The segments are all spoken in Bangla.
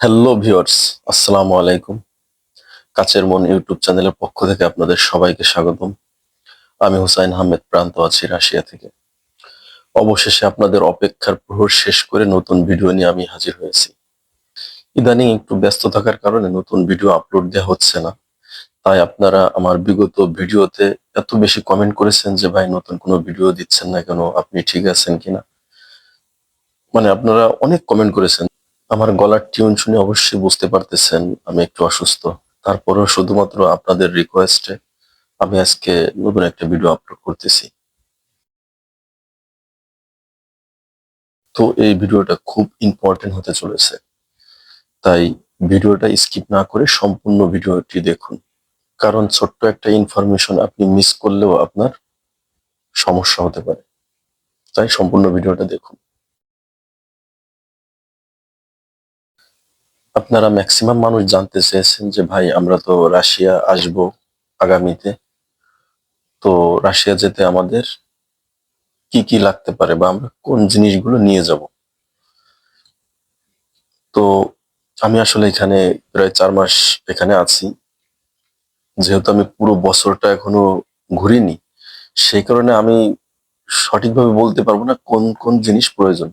হ্যালো ভিউয়ার্স আসসালামু আলাইকুম। কাচের মন ইউটিউব চ্যানেলের পক্ষ থেকে আপনাদের সবাইকে স্বাগতম। আমি হুসাইন আহমেদ, প্রান্ত আছি রাশিয়া থেকে। অবশেষে আপনাদের অপেক্ষার প্রহর শেষ করে নতুন ভিডিও নিয়ে আমি হাজির হয়েছি। ইদানিং একটু ব্যস্ত থাকার কারণে নতুন ভিডিও আপলোড দেওয়া হচ্ছে না। তাই আপনারা আমার বিগত ভিডিওতে এত বেশি কমেন্ট করেছেন যে, ভাই, নতুন কোনো ভিডিও দিচ্ছেন না কেন? আপনি ঠিক আছেন কিনা? মানে আপনারা অনেক কমেন্ট করেছেন আমার গলার টিউন শুনে অবশ্যই বুঝতে পারতেছেন আমি একটু অসুস্থ। তারপরেও শুধুমাত্র আপনাদের রিকোয়েস্টে আমি আজকে নতুন একটা ভিডিও আপলোড করতেছি। তো এই ভিডিওটা খুব ইম্পর্টেন্ট হতে চলেছে। তাই ভিডিওটা স্কিপ না করে সম্পূর্ণ ভিডিওটি দেখুন। কারণ ছোট্ট একটা ইনফরমেশন আপনি মিস করলেও আপনার সমস্যা হতে পারে। তাই সম্পূর্ণ ভিডিওটা দেখুন। আপনারা ম্যাক্সিমাম মানুষ জানতে চেয়েছেন যে, ভাই, আমরা তো রাশিয়া আসব আগামীতে। তো রাশিয়া যেতে আমাদের কি কি লাগতে পারে বা আমরা কোন জিনিসগুলো নিয়ে যাব? তো আমি আসলে এখানে প্রায় চার মাস এখানে আছি। যেহেতু আমি পুরো বছরটা এখনও ঘুরিনি, সেই কারণে আমি সঠিকভাবে বলতে পারব না কোন কোন জিনিস প্রয়োজন।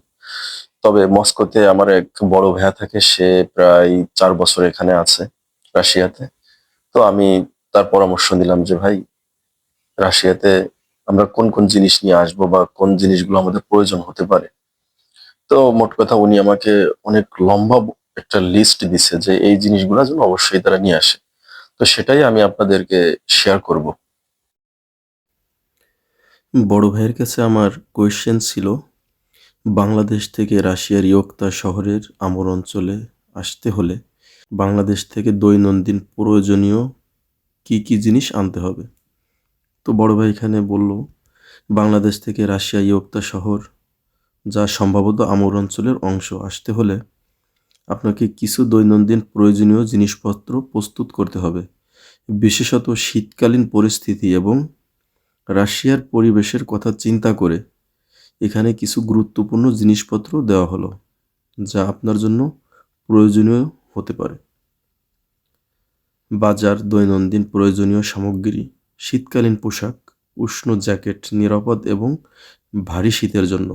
তবে মস্কোতে আমার এক বড় ভাইয়া থাকে, সে প্রায় চার বছর এখানে আছে, রাশিয়াতে। তো আমি তার পরামর্শ নিলাম যে, ভাই, রাশিয়াতে আমরা কোন কোন জিনিস নিয়ে আসব বা কোন জিনিসগুলো আমাদের প্রয়োজন হতে পারে? তো মোট কথা উনি আমাকে অনেক লম্বা একটা লিস্ট দিছে যে, এই জিনিসগুলো যেন অবশ্যই তারা নিয়ে আসে। তো সেটাই আমি আপনাদেরকে শেয়ার করব। বড় ভাইয়ের কাছে আমার কোয়েশ্চেন ছিল বাংলাদেশ থেকে রাশিয়ার ইয়োক্তা শহরের আমর অঞ্চলে আসতে হলে বাংলাদেশ থেকে দৈনন্দিন প্রয়োজনীয় কি কি জিনিস আনতে হবে? তো বড় ভাই এখানে বলল, বাংলাদেশ থেকে রাশিয়া ইয়োক্তা শহর যা সম্ভবত আমর অঞ্চলের অংশ আসতে হলে আপনাকে কিছু দৈনন্দিন প্রয়োজনীয় জিনিসপত্র প্রস্তুত করতে হবে। বিশেষত শীতকালীন পরিস্থিতি এবং রাশিয়ার পরিবেশের কথা চিন্তা করে এখানে কিছু গুরুত্বপূর্ণ জিনিসপত্র দেওয়া হলো, যা আপনার জন্য প্রয়োজনীয় হতে পারে। বাজার, দৈনন্দিন প্রয়োজনীয় সামগ্রী, শীতকালীন পোশাক, উষ্ণ জ্যাকেট, নিরাপদ এবং ভারী শীতের জন্য।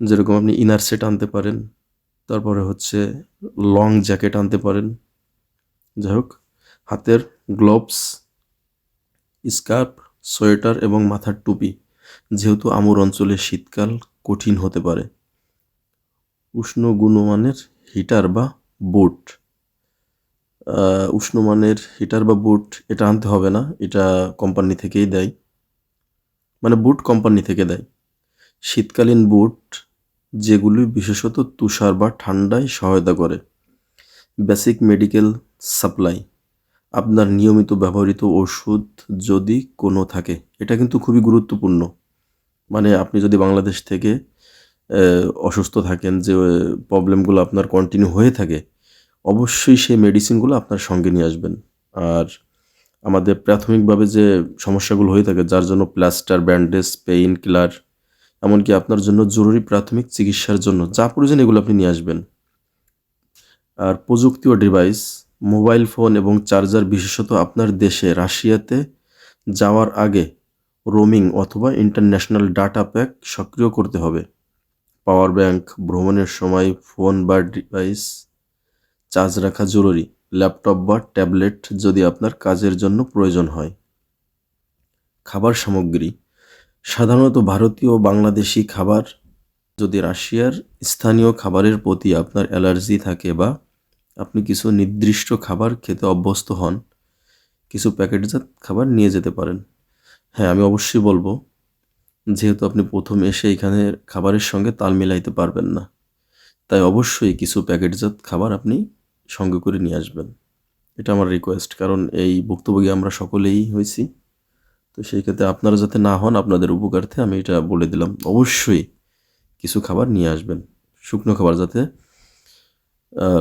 যেরকম আপনি ইনার সেট আনতে পারেন, তারপরে হচ্ছে লং জ্যাকেট আনতে পারেন। যাই হোক, হাতের গ্লোভস স্কার্ফ সোয়েটার এবং মাথার টুপি। যেহেতু আমুর অঞ্চলে শীতকাল কঠিন হতে পারে। উষ্ণ গুণমানের হিটার বা বুট। উষ্ণমানের হিটার বা বুট এটা আনতে হবে না, এটা কোম্পানি থেকেই দেয়। মানে বুট কোম্পানি থেকে দেয়। শীতকালীন বুট যেগুলি বিশেষত তুষার বা ঠান্ডায় সহায়তা করে। Basic medical supply. আপনার নিয়মিত ব্যবহৃত ওষুধ যদি কোনো থাকে, এটা কিন্তু খুবই গুরুত্বপূর্ণ। মানে আপনি যদি বাংলাদেশ থেকে অসুস্থ থাকেন, যে প্রবলেমগুলো আপনার কন্টিনিউ হয়ে থাকে, অবশ্যই সেই মেডিসিনগুলো আপনার সঙ্গে নিয়ে আসবেন। আর আমাদের প্রাথমিকভাবে যে সমস্যাগুলো হয়ে থাকে, যার জন্য প্লাস্টার ব্যান্ডেজ পেইন কিলার এমনকি আপনার জন্য জরুরি প্রাথমিক চিকিৎসার জন্য যা প্রয়োজন এগুলো আপনি নিয়ে আসবেন। আর প্রযুক্তি ও ডিভাইস মোবাইল ফোন এবং চার্জার বিশেষত আপনার দেশে, রাশিয়াতে যাওয়ার আগে রোমিং অথবা ইন্টারন্যাশনাল ডাটা প্যাক সক্রিয় করতে হবে। পাওয়ার ব্যাংক, ভ্রমণের সময়, ফোন বা ডিভাইস, চার্জ রাখা জরুরি। ল্যাপটপ বা ট্যাবলেট যদি আপনার কাজের জন্য প্রয়োজন হয়। খাবার সামগ্রী, সাধারণত ভারতীয় বাংলাদেশি খাবার। যদি রাশিয়ার স্থানীয় খাবারের প্রতি আপনার অ্যালার্জি থাকে বা আপনি কিছু নির্দিষ্ট খাবার খেতে অভ্যস্ত হন, কিছু প্যাকেটজাত খাবার নিয়ে যেতে পারেন। হ্যাঁ আমি অবশ্যই বলব, যেহেতু আপনি প্রথম এসে এখানে খাবারের সঙ্গে তাল মিলাইতে পারবেন না, তাই অবশ্যই কিছু প্যাকেটজাত খাবার আপনি সঙ্গে করে নিয়ে আসবেন। এটা আমার রিকোয়েস্ট কারণ এই ভুক্তভোগী আমরা সকলেই হয়েছি, তো সেই ক্ষেত্রে আপনারা যাতে না হন, আপনাদের উপকার্থে আমি এটা বলে দিলাম। অবশ্যই কিছু খাবার নিয়ে আসবেন, শুকনো খাবার যাতে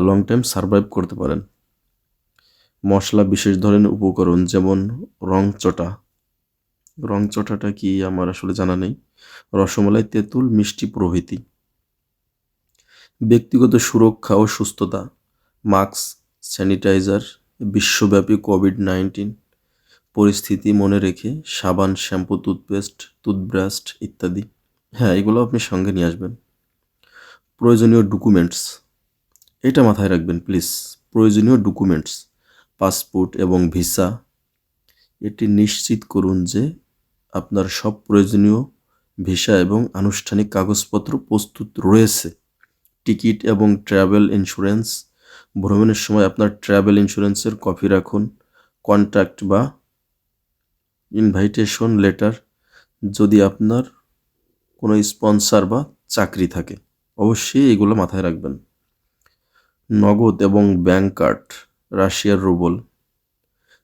লং টাইম সারভাইভ করতে পারেন। মশলা বিশেষ ধরনের উপকরণ যেমন রং চটা রং চটাটা কি আমার আসলে জানা নেই। রসমালাই তেঁতুল মিষ্টি প্রভৃতি। ব্যক্তিগত সুরক্ষা ও সুস্থতা। মাস্ক, স্যানিটাইজার, বিশ্বব্যাপী কোভিড নাইন্টিন। পরিস্থিতি মনে রেখে সাবান, শ্যাম্পু, টুথপেস্ট, টুথব্রাশ ইত্যাদি। হ্যাঁ এগুলো আপনি সঙ্গে নিয়ে আসবেন। প্রয়োজনীয় ডকুমেন্টস। এটা মাথায় রাখবেন প্লিজ। প্রয়োজনীয় ডকুমেন্টস, পাসপোর্ট এবং ভিসা। এটি নিশ্চিত করুন যে আপনার সব প্রয়োজনীয় ভিসা এবং আনুষ্ঠানিক কাগজপত্র প্রস্তুত রয়েছে। টিকিট এবং ট্রাভেল ইন্স্যুরেন্স। ভ্রমণের সময় আপনার ট্রাভেল ইন্স্যুরেন্সের কপি রাখুন। কন্ট্যাক্ট বা ইনভাইটেশন লেটার যদি আপনার কোনো স্পন্সর বা চাকরি থাকে। অবশ্যই এগুলো মাথায় রাখবেন। নগদ এবং ব্যাংক কার্ড, রাশিয়ার রুবল।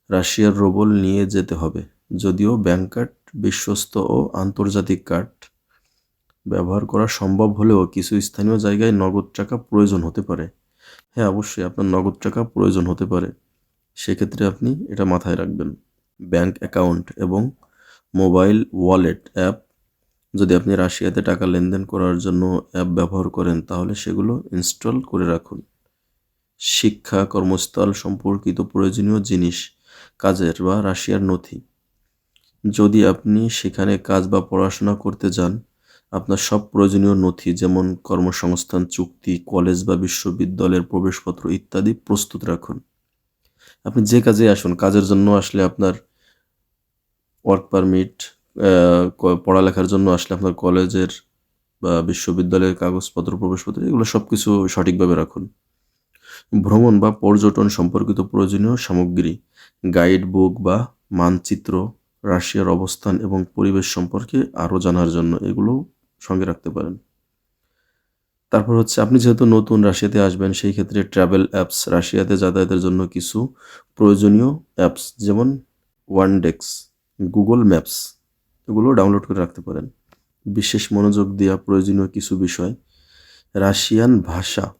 রাশিয়ার রুবল নিয়ে যেতে হবে। যদিও ব্যাংক কার্ড বিশ্বস্ত ও আন্তর্জাতিক কার্ড ব্যবহার করা সম্ভব হলেও কিছু স্থানীয় জায়গায় নগদ টাকা প্রয়োজন হতে পারে। হ্যাঁ অবশ্যই আপনার নগদ টাকা প্রয়োজন হতে পারে। সেক্ষেত্রে আপনি এটা মাথায় রাখবেন। ব্যাংক অ্যাকাউন্ট এবং মোবাইল ওয়ালেট অ্যাপ। যদি আপনি রাশিয়াতে টাকা লেনদেন করার জন্য অ্যাপ ব্যবহার করেন, তাহলে সেগুলো ইনস্টল করে রাখুন। শিক্ষা কর্মস্থল সম্পর্কিত প্রয়োজনীয় জিনিস, কাজের বা রাশিয়ার নথি। যদি আপনি সেখানে কাজ বা পড়াশোনা করতে যান, আপনার সব প্রয়োজনীয় নথি যেমন কর্মসংস্থান, চুক্তি, কলেজ বা বিশ্ববিদ্যালয়ের প্রবেশপত্র ইত্যাদি প্রস্তুত রাখুন। আপনি যে কাজে আসুন, কাজের জন্য আসলে আপনার ওয়ার্ক পারমিট পড়ালেখার জন্য আসলে আপনার কলেজের বা বিশ্ববিদ্যালয়ের কাগজপত্র, প্রবেশপত্র, এগুলো সব কিছু সঠিকভাবে রাখুন। ভ্রমণ বা পর্যটন সম্পর্কিত প্রয়োজনীয় সামগ্রী গাইড বুক বা মানচিত্র রাশিয়ার অবস্থান এবং পরিবেশ সম্পর্কে আরও জানার জন্য এগুলো সঙ্গে রাখতে পারেন। তারপর হচ্ছে, আপনি যেহেতু নতুন রাশিয়াতে আসবেন, সেই ক্ষেত্রে ট্রাভেল অ্যাপস রাশিয়াতে যাতায়াতের জন্য কিছু প্রয়োজনীয় অ্যাপস যেমন ওয়ান ওয়ানডেক্স গুগল ম্যাপস এগুলো ডাউনলোড করে রাখতে পারেন। বিশেষ মনোযোগ দেওয়া প্রয়োজনীয় কিছু বিষয়, রাশিয়ান ভাষা,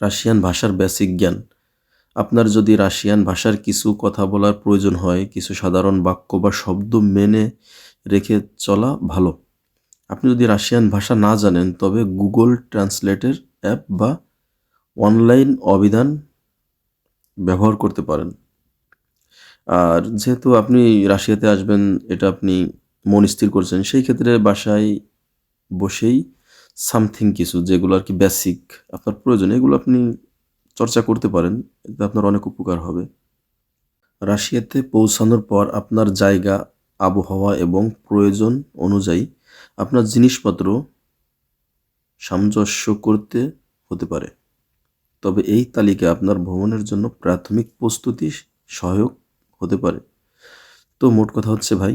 রাশিয়ান ভাষার বেসিক জ্ঞান আপনার যদি রাশিয়ান ভাষার কিছু কথা বলার প্রয়োজন হয়, কিছু সাধারণ বাক্য বা শব্দ মেনে রেখে চলা ভালো। আপনি যদি রাশিয়ান ভাষা না জানেন, তবে গুগল ট্রান্সলেটের অ্যাপ বা অনলাইন অভিধান ব্যবহার করতে পারেন। আর যেহেতু আপনি রাশিয়াতে আসবেন, এটা আপনি মন স্থির করছেন, সেই ক্ষেত্রে বাসায় বসেই সামথিং কিছু, যেগুলো আর কি বেসিক আপনার প্রয়োজন, এগুলো আপনি চর্চা করতে পারেন, এতে আপনার অনেক উপকার হবে। রাশিয়াতে পৌঁছানোর পর আপনার জায়গা, আবহাওয়া এবং প্রয়োজন অনুযায়ী আপনার জিনিসপত্র সামঞ্জস্য করতে হতে পারে। তবে এই তালিকা আপনার ভ্রমণের জন্য প্রাথমিক প্রস্তুতি সহায়ক হতে পারে। তো মোট কথা হচ্ছে ভাই,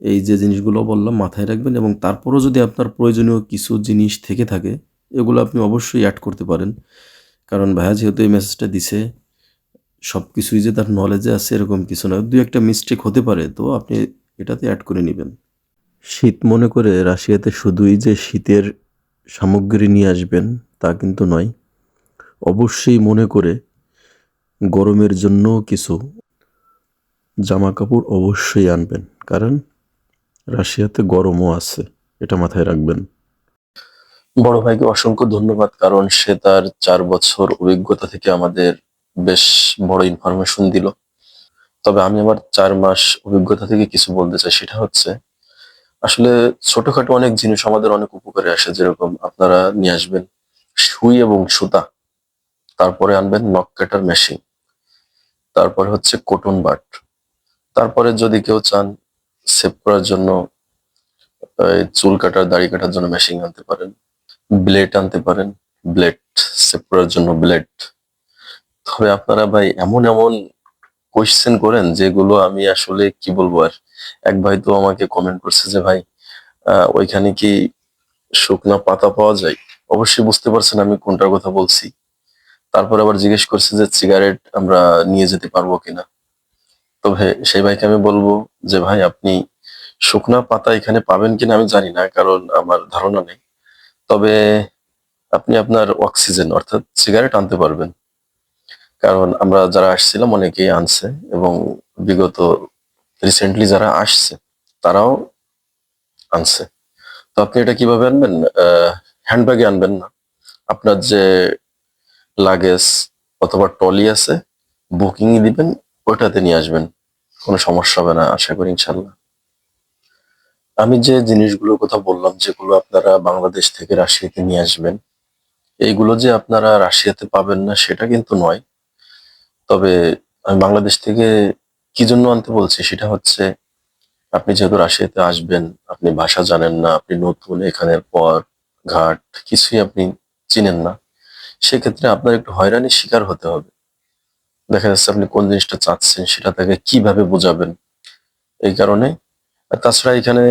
এই যে জিনিসগুলো বললাম মাথায় রাখবেন এবং তারপরও যদি আপনার প্রয়োজনীয় কিছু জিনিস থেকে থাকে, এগুলো আপনি অবশ্যই অ্যাড করতে পারেন। কারণ ভাইয়া যেহেতু এই মেসেজটা দিছে সব কিছুই যে তার নলেজে আছে এরকম কিছু না। দু একটা মিস্টেক হতে পারে, তো আপনি এটাতে অ্যাড করে নেবেন। শীত মনে করে রাশিয়াতে শুধুই যে শীতের সামগ্রী নিয়ে আসবেন, তা কিন্তু নয়। অবশ্যই মনে করে গরমের জন্য কিছু জামা কাপড় অবশ্যই আনবেন, কারণ রাশিয়াতে গরমও আছে, এটা মাথায় রাখবেন। বড় ভাইকে অসংখ্য ধন্যবাদ, কারণ সে তার চার বছর অভিজ্ঞতা থেকে আমাদের বেশ বড় ইনফরমেশন দিল। তবে আমি আমার চার মাস অভিজ্ঞতা থেকে কিছু বলতে চাই, সেটা হচ্ছে, আসলে ছোটখাটো অনেক জিনিস আমাদের অনেক উপকারে আসে, যেরকম আপনারা নিয়ে আসবেন সুই এবং সুতা, তারপরে আনবেন নক কাটার মেশিন তারপরে হচ্ছে কটন বাট তারপরে যদি কেউ চান সেভ করার জন্য চুল কাটার, দাড়ি কাটার জন্য মেশিন আনতে পারেন। ব্লেড আনতে পারেন ব্লেড সেভ করার জন্য ব্লেড তবে আপনারা ভাই এমন এমন কোয়েশ্চেন করেন যেগুলো আমি আসলে কি বলব আর? এক ভাই তো আমাকে কমেন্ট করছে যে, ভাই ওইখানে কি শুকনা পাতা পাওয়া যায়? অবশ্যই বুঝতে পারছেন আমি কোনটার কথা বলছি। তারপর আবার জিজ্ঞেস করছে যে সিগারেট আমরা নিয়ে যেতে পারব কিনা? তবে সেই ভাইকে আমি বলব যে, ভাই, আপনি শুকনা পাতা এখানে পাবেন কিনা আমি জানি না, কারণ আমার ধারণা নেই। তবে আপনি আপনার অক্সিজেন অর্থাৎ সিগারেট আনতে পারবেন। কারণ আমরা যারা আসছিলাম অনেকেই আনছে এবং বিগত রিসেন্টলি যারা আসছে, তারাও আনছে। তো আপনি এটা কীভাবে আনবেন? হ্যান্ডব্যাগে আনবেন না। আপনার যে লাগেজ অথবা ট্রলি আছে বুকিংই দিবেন ওটাতে নিয়ে আসবেন। কোনো সমস্যা হবে না, আশা করি ইনশাল্লাহ আমি যে জিনিসগুলোর কথা বললাম, যেগুলো আপনারা বাংলাদেশ থেকে রাশিয়াতে নিয়ে আসবেন, এইগুলো যে আপনারা রাশিয়াতে পাবেন না, সেটা কিন্তু নয়। তবে আমি বাংলাদেশ থেকে কি জন্য আনতে বলছি, সেটা হচ্ছে আপনি যেহেতু রাশিয়াতে আসবেন, আপনি ভাষা জানেন না, আপনি নতুন, এখানের পর, ঘাট, কিছুই আপনি চিনেন না, সেক্ষেত্রে আপনার একটু হয়রানির শিকার হতে হবে। দেখা যাচ্ছে আপনি কোন জিনিসটা চাচ্ছেন, সেটা তাকে কীভাবে বোঝাবেন? এই কারণে তাছাড়া এখানে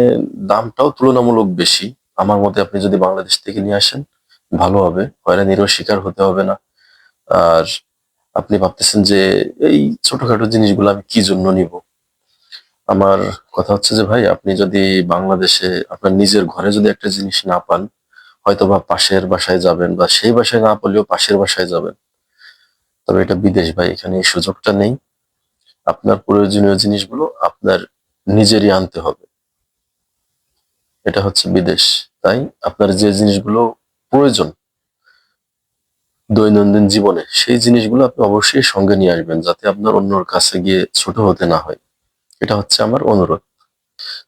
দামটাও তুলনামূলক বেশি। আমার মতে আপনি যদি বাংলাদেশ থেকে নিয়ে আসেন, ভালো হবে, হয়রানিরও শিকার হতে হবে না। আর আপনি ভাবতেছেন যে এই ছোটখাটো জিনিসগুলো আমি কি জন্য নিব? আমার কথা হচ্ছে যে, ভাই, আপনি যদি বাংলাদেশে, আপনার নিজের ঘরে যদি একটা জিনিস না পান হয়তো বা পাশের বাসায় যাবেন বা সেই বাসায় না পেলেও পাশের বাসায় যাবেন। তবে এটা বিদেশ, ভাই, এখানে সুযোগটা নেই। আপনার প্রয়োজনীয় জিনিসগুলো আপনার নিজেরই আনতে হবে। এটা হচ্ছে বিদেশ, তাই আপনার যে জিনিসগুলো প্রয়োজন দৈনন্দিন জীবনে, সেই জিনিসগুলো আপনি অবশ্যই সঙ্গে নিয়ে আসবেন যাতে আপনার অন্যর কাছে গিয়ে ছোট হতে না হয়। এটা হচ্ছে আমার অনুরোধ।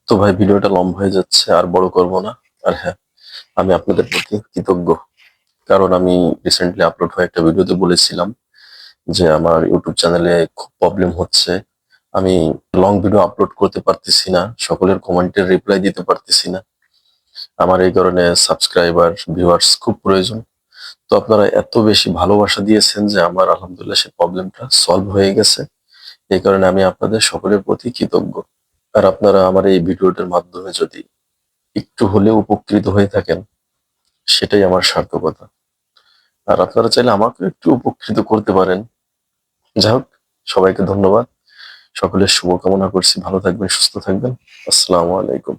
তো ভাই, ভিডিওটা লম্বা হয়ে যাচ্ছে, আর বড় করব না। আর হ্যাঁ আমি আপনাদের প্রতি কৃতজ্ঞ। কারণ আমি রিসেন্টলি আপলোড হয়ে একটা ভিডিওতে বলেছিলাম যে আমার ইউটিউব চ্যানেলে খুব প্রবলেম হচ্ছে। আমি লং ভিডিও আপলোড করতে পারতেছি না, সকলের কমেন্টের রিপ্লাই দিতে পারতেছি না। আমার এই কারণে সাবস্ক্রাইবার ভিউয়ার্স খুব প্রয়োজন। তো আপনারা এত বেশি ভালোবাসা দিয়েছেন যে আমার আলহামদুলিল্লাহ সেই প্রবলেমটা সলভ হয়ে গেছে। এই কারণে আমি আপনাদের সকলের প্রতি কৃতজ্ঞ। আর আপনারা আমার এই ভিডিওটার মাধ্যমে যদি একটু হলেও উপকৃত হয়ে থাকেন, সেটাই আমার সার্থকতা। আর আপনারা চাইলে আমাকে একটু উপকৃত করতে পারেন। যাই হোক, সবাইকে ধন্যবাদ। সকলের শুভকামনা করছি। ভালো থাকবেন সুস্থ থাকবেন। আসসালামু আলাইকুম।